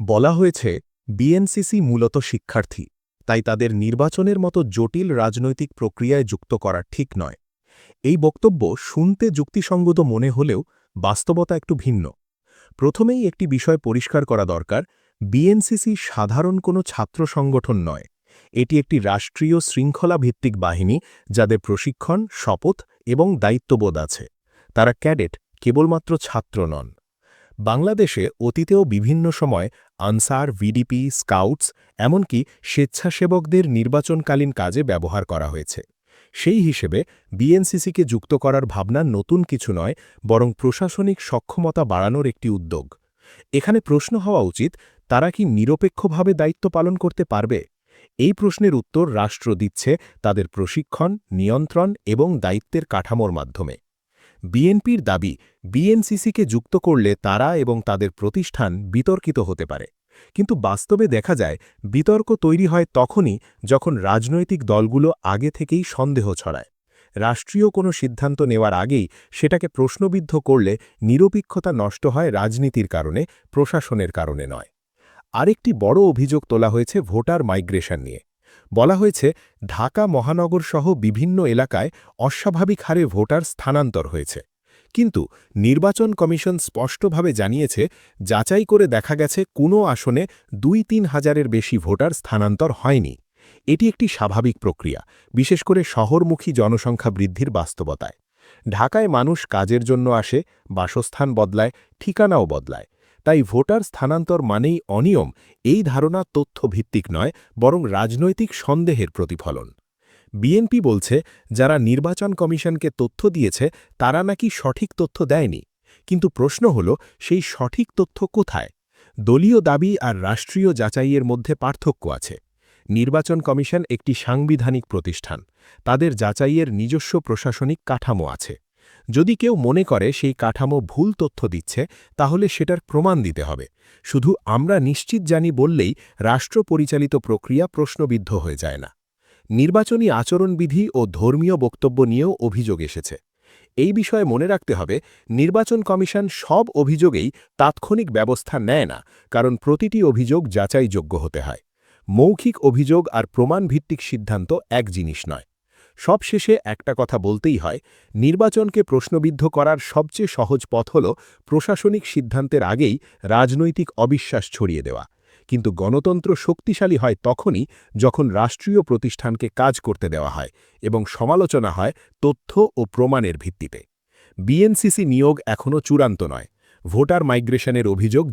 বলা হয়েছে, বিএনসিসি মূলত শিক্ষার্থী, তাই তাদের নির্বাচনের মতো জটিল রাজনৈতিক প্রক্রিয়ায় যুক্ত করা ঠিক নয়। এই বক্তব্য শুনতে যুক্তিসঙ্গত মনে হলেও বাস্তবতা একটু ভিন্ন। প্রথমেই একটি বিষয় পরিষ্কার করা দরকার, বিএনসিসি সাধারণ কোনো ছাত্র সংগঠন নয়। এটি একটি রাষ্ট্রীয় শৃঙ্খলা ভিত্তিক বাহিনী, যাদের প্রশিক্ষণ, শপথ এবং দায়িত্ববোধ আছে। তারা ক্যাডেট, কেবলমাত্র ছাত্র নন। বাংলাদেশে অতীতেও বিভিন্ন সময় আনসার, ভিডিপি, স্কাউটস, এমনকি স্বেচ্ছাসেবকদের নির্বাচনকালীন কাজে ব্যবহার করা হয়েছে। সেই হিসেবে বিএনসিসিকে যুক্ত করার ভাবনা নতুন কিছু নয়, বরং প্রশাসনিক সক্ষমতা বাড়ানোর একটি উদ্যোগ। এখানে প্রশ্ন হওয়া উচিত, তারা কি নিরপেক্ষভাবে দায়িত্ব পালন করতে পারবে? এই প্রশ্নের উত্তর রাষ্ট্র দিচ্ছে তাদের প্রশিক্ষণ, নিয়ন্ত্রণ এবং দায়িত্বের কাঠামোর মাধ্যমে। বিএনপির দাবি বিএনসিসিকে যুক্ত করলে তারা এবং তাদের প্রতিষ্ঠান বিতর্কিত হতে পারে। কিন্তু বাস্তবে দেখা যায়, বিতর্ক তৈরি হয় তখনই যখন রাজনৈতিক দলগুলো আগে থেকেই সন্দেহ ছড়ায়। রাষ্ট্রীয় কোনো সিদ্ধান্ত নেওয়ার আগেই সেটাকে প্রশ্নবিদ্ধ করলে নিরপেক্ষতা নষ্ট হয় রাজনীতির কারণে, প্রশাসনের কারণে নয়। আরেকটি বড় অভিযোগ তোলা হয়েছে ভোটার মাইগ্রেশন নিয়ে। বলা হয়েছে, ঢাকা মহানগর সহ বিভিন্ন এলাকায় অস্বাভাবিক হারে ভোটার স্থানান্তর হয়েছে। কিন্তু নির্বাচন কমিশন স্পষ্টভাবে জানিয়েছে, যাচাই করে দেখা গেছে কোনো আসনে দুই তিন হাজারের বেশি ভোটার স্থানান্তর হয়নি। এটি একটি স্বাভাবিক প্রক্রিয়া, বিশেষ করে শহরমুখী জনসংখ্যা বৃদ্ধির বাস্তবতায়। ঢাকায় মানুষ কাজের জন্য আসে, বাসস্থান বদলায়, ঠিকানাও বদলায়। তাই ভোটার স্থানান্তর মানেই অনিয়ম, এই ধারণা তথ্যভিত্তিক নয়, বরং রাজনৈতিক সন্দেহের প্রতিফলন। বিএনপি বলছে, যারা নির্বাচন কমিশনকে তথ্য দিয়েছে, তারা নাকি সঠিক তথ্য দেয়নি। কিন্তু প্রশ্ন হল, সেই সঠিক তথ্য কোথায়? দলীয় দাবি আর রাষ্ট্রীয় যাচাইয়ের মধ্যে পার্থক্য আছে। নির্বাচন কমিশন একটি সাংবিধানিক প্রতিষ্ঠান। তাদের যাচাইয়ের নিজস্ব প্রশাসনিক কাঠামো আছে। যদি কেউ মনে করে সেই কাঠামো ভুল তথ্য দিচ্ছে, তাহলে সেটার প্রমাণ দিতে হবে। শুধু আমরা নিশ্চিত জানি বললেই রাষ্ট্র পরিচালিত প্রক্রিয়া প্রশ্নবিদ্ধ হয়ে যায় না। নির্বাচনী আচরণবিধি ও ধর্মীয় বক্তব্য নিয়েও অভিযোগ এসেছে। এই বিষয়ে মনে রাখতে হবে, নির্বাচন কমিশন সব অভিযোগেই তাৎক্ষণিক ব্যবস্থা নেয় না, কারণ প্রতিটি অভিযোগ যাচাইযোগ্য হতে হয়। মৌখিক অভিযোগ আর প্রমাণভিত্তিক সিদ্ধান্ত এক জিনিস নয়। সবশেষে একটা কথা বলতেই হয়, নির্বাচনকে প্রশ্নবিদ্ধ করার সবচেয়ে সহজ পথ হল প্রশাসনিক সিদ্ধান্তের আগেই রাজনৈতিক অবিশ্বাস ছড়িয়ে দেওয়া। কিন্তু গণতন্ত্র শক্তিশালী হয় তখনই যখন রাষ্ট্রীয় প্রতিষ্ঠানকে কাজ করতে দেওয়া হয় এবং সমালোচনা হয় তথ্য ও প্রমাণের ভিত্তিতে। বিএনসিসি নিয়োগ এখনও চূড়ান্ত নয়। ভোটার মাইগ্রেশনের অভিযোগ